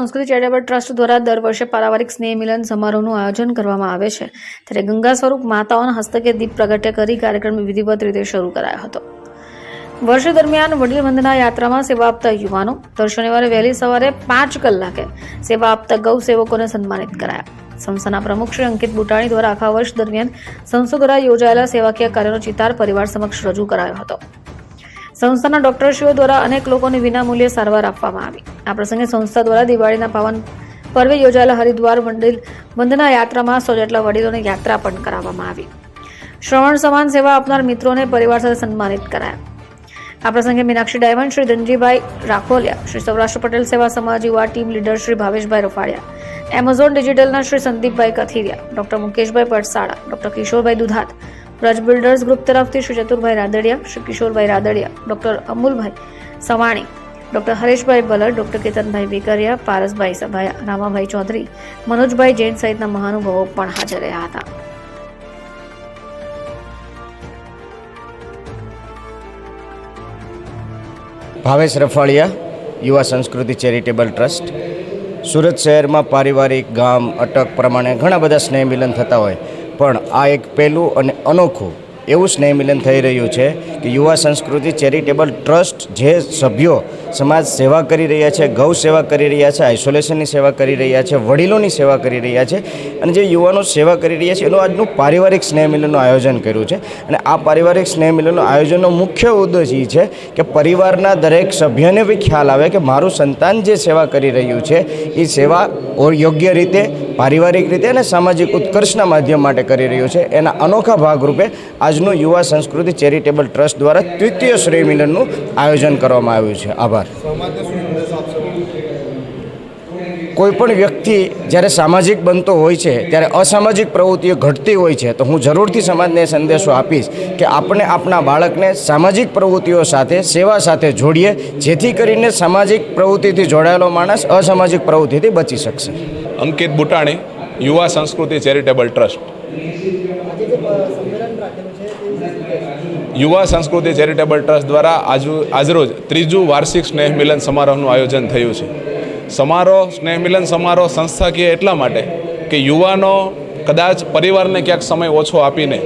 સંસ્કૃતિ charitable trust દ્વારા દર વર્ષે પારિવારિક સ્નેહ મિલન સમારોહનું આયોજન કરવામાં આવે છે. ત્યારે ગંગા સ્વરૂપ માતાઓના હસ્તકે દીપ પ્રગટ્ય કરી કાર્યક્રમ વિધિવત રીતે શરૂ કરાયો હતો. વર્ષ દરમિયાન વડીલ વંદના યાત્રામાં સેવા આપતા યુવાનો દર શનિવારે વહેલી સવારે પાંચ કલાકે સેવા આપતા ગૌ સેવકોને સન્માનિત કરાયા. સંસ્થાના પ્રમુખ શ્રી અંકિત બુટાણી દ્વારા આખા વર્ષ દરમિયાન સંસ્થા દ્વારા યોજાયેલા સેવાકીય કાર્યનો ચિતાર પરિવાર સમક્ષ રજૂ કરાયો હતો. સંસ્થાના ડોક્ટરશ્રીઓ દ્વારા અનેક લોકોને વિનામૂલ્યે સારવાર આપવામાં આવી. આ પ્રસંગે સંસ્થા દ્વારા દિવાળીના પાવન પર્વે યોજાયેલા હરિદ્વાર વંદિલ વંદના યાત્રામાં સો જેટલા વડીલોને યાત્રા પણ કરાવવામાં આવી. શ્રવણ સમાન સેવા આપનાર મિત્રોને પરિવાર સાથે સન્માનિત કરાયા. આ પ્રસંગે મીનાક્ષી ડાયમંડ શ્રી ધનજીભાઈ રાખોલિયા, શ્રી સૌરાષ્ટ્ર પટેલ સેવા સમાજ યુવા team leader Shri Bhaveshbhai Rafadiya Amazon ડિજિટલના Shri Sandeepbhai Kathiriya, doctor Mukeshbhai Padsala, doctor Kishorbhai Dudhat Raj builders group તરફથી Shri Chaturbhai Radadiya, Shri Kishorbhai Radadiya, doctor Amulbhai Savani, doctor Hareshbhai Balar doctor Ketanbhai Vekariya, Parasbhai Sabhaya, Ramabhai Chaudhary, Manojbhai Jain સહિતના મહાનુભાવો પણ હાજર રહ્યા હતા. ભાવેશ રફાળિયા, યુવા સંસ્કૃતિ charitable trust. Surat શહેરમાં પારિવારિક ગામ, અટક પ્રમાણે ઘણા બધા સ્નેહ મિલન થતા હોય. પણ આ એક પહેલું અને અનોખું એવું સ્નેહ મિલન થઈ રહ્યું છે કે યુવા સંસ્કૃતિ ચેરિટેબલ ટ્રસ્ટ જે સભ્યો સમાજ સેવા કરી રહ્યા છે, ગૌ સેવા કરી રહ્યા છે આઇસોલેશનની સેવા કરી રહ્યા છે, વડીલોની સેવા કરી રહ્યા છે અને જે યુવાનો સેવા કરી રહ્યા છે, એનું આજનું પારિવારિક સ્નેહ મિલનનું આયોજન કર્યું છે. અને આ પારિવારિક સ્નેહ મિલનનું આયોજનનો મુખ્ય ઉદ્દેશ એ છે કે પરિવારના દરેક સભ્યને બી ખ્યાલ આવે કે મારું સંતાન જે સેવા કરી રહ્યું છે એ સેવા ઓર યોગ્ય રીતે, પારિવારિક રીતે અને સામાજિક ઉત્કર્ષના માધ્યમ માટે કરી રહ્યું છે. એના અનોખા ભાગરૂપે આજનું યુવા સંસ્કૃતિ ચેરિટેબલ ટ્રસ્ટ દ્વારા તૃતીય શ્રેય મિલનનું આયોજન કરવામાં આવ્યું છે. આભાર. કોઈ પણ વ્યક્તિ જ્યારે સામાજિક બનતો હોય છે, ત્યારે અસામાજિક પ્રવૃત્તિઓ ઘટતી હોય છે, તો હું જરૂરથી સમાજને સંદેશો આપીશ કે આપણે આપણા બાળકને સામાજિક પ્રવૃત્તિઓ સાથે, સેવા સાથે જોડીએ, જેથી કરીને સામાજિક પ્રવૃત્તિથી જોડાયેલો માણસ અસામાજિક પ્રવૃત્તિથી બચી શકશે. અંકિત બુટાણી, યુવા સંસ્કૃતિ ચેરિટેબલ ટ્રસ્ટ. યુવા સંસ્કૃતિ ચેરિટેબલ ટ્રસ્ટ દ્વારા આજુ, આજરોજ ત્રીજું વાર્ષિક સ્નેહ મિલન સમારોહનું આયોજન થયું છે. સમારોહ, સ્નેહ મિલન સમારોહ સંસ્થાકીય એટલા માટે કે યુવાનો કદાચ પરિવારને ક્યાંક સમય ઓછો આપીને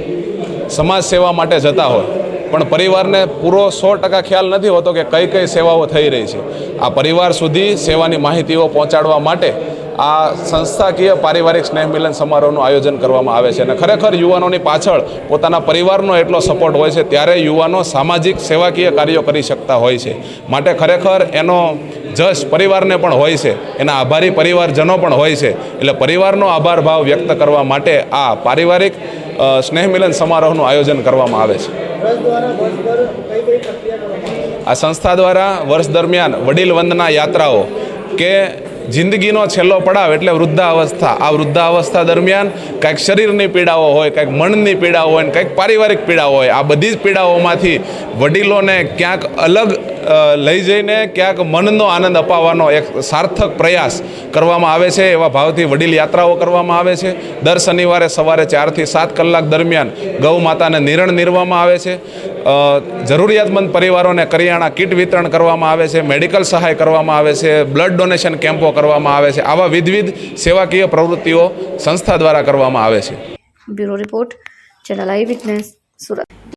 સમાજ સેવા માટે જતા હોય, પણ પરિવારને પૂરો સો ટકા ખ્યાલ નથી હોતો કે કઈ કઈ સેવાઓ થઈ રહી છે. આ પરિવાર સુધી સેવાની માહિતીઓ પહોંચાડવા માટે આ સંસ્થાકીય પારિવારિક સ્નેહ મિલન સમારોહનું આયોજન કરવામાં આવે છે અને ખરેખર યુવાનોની પાછળ પોતાના પરિવારનો એટલો સપોર્ટ હોય છે ત્યારે યુવાનો સામાજિક સેવાકીય કાર્યો કરી શકતા હોય છે. માટે ખરેખર એનો જશ પરિવારને પણ હોય છે. એના આભારી પરિવારજનો પણ હોય છે. એટલે પરિવારનો આભાર ભાવ વ્યક્ત કરવા માટે આ પારિવારિક સ્નેહ મિલન સમારોહનું આયોજન કરવામાં આવે છે. આ સંસ્થા દ્વારા વર્ષ દરમિયાન વડીલ વંદના યાત્રાઓ કે જિંદગીનો છેલ્લો પડાવ એટલે વૃદ્ધાવસ્થા. આ વૃદ્ધાવસ્થા દરમિયાન કાંઈક શરીરની પીડાઓ હોય, કાંઈક મનની પીડાઓ હોય કાંઈક પારિવારિક પીડાઓ હોય. આ બધી જ પીડાઓમાંથી વડીલોને ક્યાંક અલગ લઈ જઈને ક્યાંક મનનો આનંદ અપાવવાનો એક સાર્થક પ્રયાસ કરવામાં આવે છે, એવા ભાવથી વડીલ યાત્રાઓ કરવામાં આવે છે. દર શનિવારે સવારે ચારથી સાત કલાક દરમિયાન ગૌ માતાને નિરણ નિરવામાં આવે છે. જરૂરિયાતમંદ પરિવારોને કરિયાણા કીટ વિતરણ કરવામાં આવે છે, મેડિકલ સહાય કરવામાં આવે છે, બ્લડ ડોનેશન કેમ્પો કરવામાં આવે છે, આવા વિવિધ સેવાકીય પ્રવૃત્તિઓ સંસ્થા દ્વારા કરવામાં આવે છે. Bureau report, channel eye witness.